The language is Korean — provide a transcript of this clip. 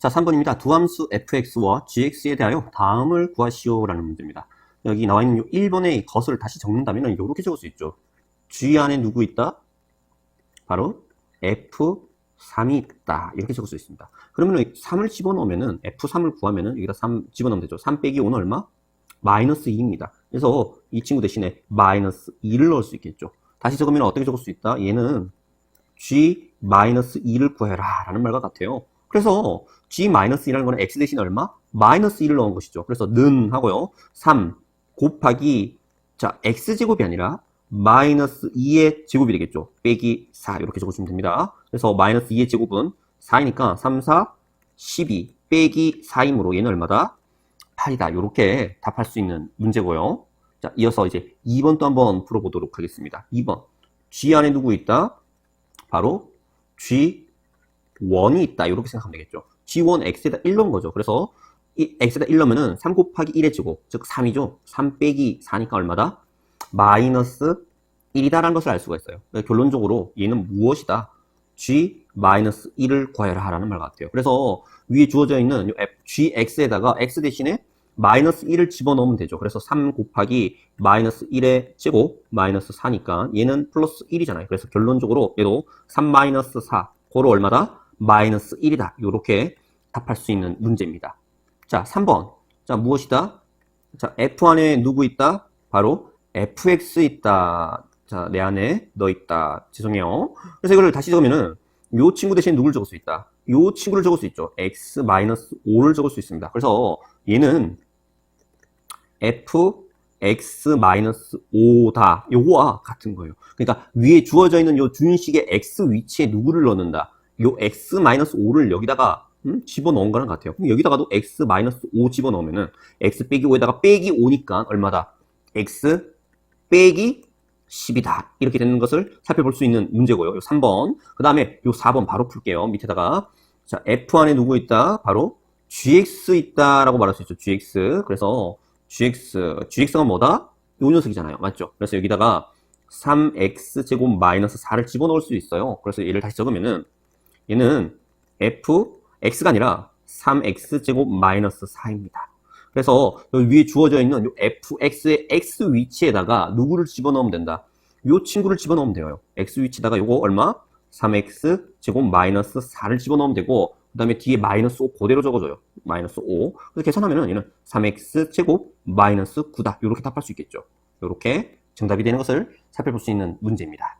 자, 3번입니다. 두함수 fx와 gx에 대하여 다음을 구하시오라는 문제입니다. 여기 나와 있는 1번의 것을 다시 적는다면 이렇게 적을 수 있죠. g 안에 누구 있다? 바로 f3이 있다. 이렇게 적을 수 있습니다. 그러면 3을 집어넣으면은 f3을 구하면은 여기다 3 집어넣으면 되죠. 3 빼기 5는 얼마? 마이너스 2입니다. 그래서 이 친구 대신에 마이너스 2를 넣을 수 있겠죠. 다시 적으면 어떻게 적을 수 있다? 얘는 g 마이너스 2를 구해라 라는 말과 같아요. 그래서 g-2라는 거는 x 대신 얼마? 마이너스 1을 넣은 것이죠. 그래서 는 하고요. 3 곱하기 자 x제곱이 아니라 마이너스 2의 제곱이 되겠죠. 빼기 4 이렇게 적어주면 됩니다. 그래서 마이너스 2의 제곱은 4이니까 3, 4, 12 빼기 4이므로 얘는 얼마다? 8이다. 이렇게 답할 수 있는 문제고요. 자 이어서 이제 2번 또 한번 풀어보도록 하겠습니다. 2번 g 안에 누구 있다? 바로 g1이 있다. 이렇게 생각하면 되겠죠. G1 x에다 1 넣은 거죠. 그래서 이 x에다 1 넣으면은 3 곱하기 1의 제곱, 즉 3이죠. 3 빼기 4니까 얼마다? 마이너스 1이다라는 것을 알 수가 있어요. 결론적으로 얘는 무엇이다? g 마이너스 1을 구하여라 라는 말 같아요. 그래서 위에 주어져 있는 gx에다가 x 대신에 마이너스 1을 집어넣으면 되죠. 그래서 3 곱하기 마이너스 1의 제곱 마이너스 4니까 얘는 플러스 1이잖아요. 그래서 결론적으로 얘도 3 마이너스 4 고로 얼마다? 마이너스 1이다. 이렇게 답할 수 있는 문제입니다. 자, 3번. 자, 무엇이다? 자, f 안에 누구 있다? 바로 fx 있다. 자, 내 안에 너 있다. 죄송해요. 그래서 이거를 다시 적으면은 요 친구 대신 누굴 적을 수 있다? 요 친구를 적을 수 있죠. x 5를 적을 수 있습니다. 그래서 얘는 f x 5다. 요거와 같은 거예요. 그러니까 위에 주어져 있는 요 준식의 x 위치에 누구를 넣는다. 요 x 5를 여기다가 음? 집어넣은 거랑 같아요. 그럼 여기다가도 x 5 집어넣으면은 x 빼기 5에다가 빼기 5니까 얼마다? x 빼기 10이다. 이렇게 되는 것을 살펴볼 수 있는 문제고요. 요 3번. 그 다음에 요 4번 바로 풀게요. 밑에다가. 자, f 안에 누구 있다? 바로 gx 있다라고 말할 수 있죠. gx. 그래서 gx. gx가 뭐다? 요 녀석이잖아요. 맞죠? 그래서 여기다가 3x 제곱 마이너스 4를 집어넣을 수 있어요. 그래서 얘를 다시 적으면은 얘는 f x가 아니라 3x 제곱 마이너스 4입니다. 그래서 위에 주어져 있는 요 fx의 x 위치에다가 누구를 집어넣으면 된다. 요 친구를 집어넣으면 돼요. x 위치에다가 요거 얼마? 3x 제곱 마이너스 4를 집어넣으면 되고 그 다음에 뒤에 마이너스 5 그대로 적어줘요. 마이너스 5. 그래서 계산하면 은 얘는 3x 제곱 마이너스 9다. 이렇게 답할 수 있겠죠. 이렇게 정답이 되는 것을 살펴볼 수 있는 문제입니다.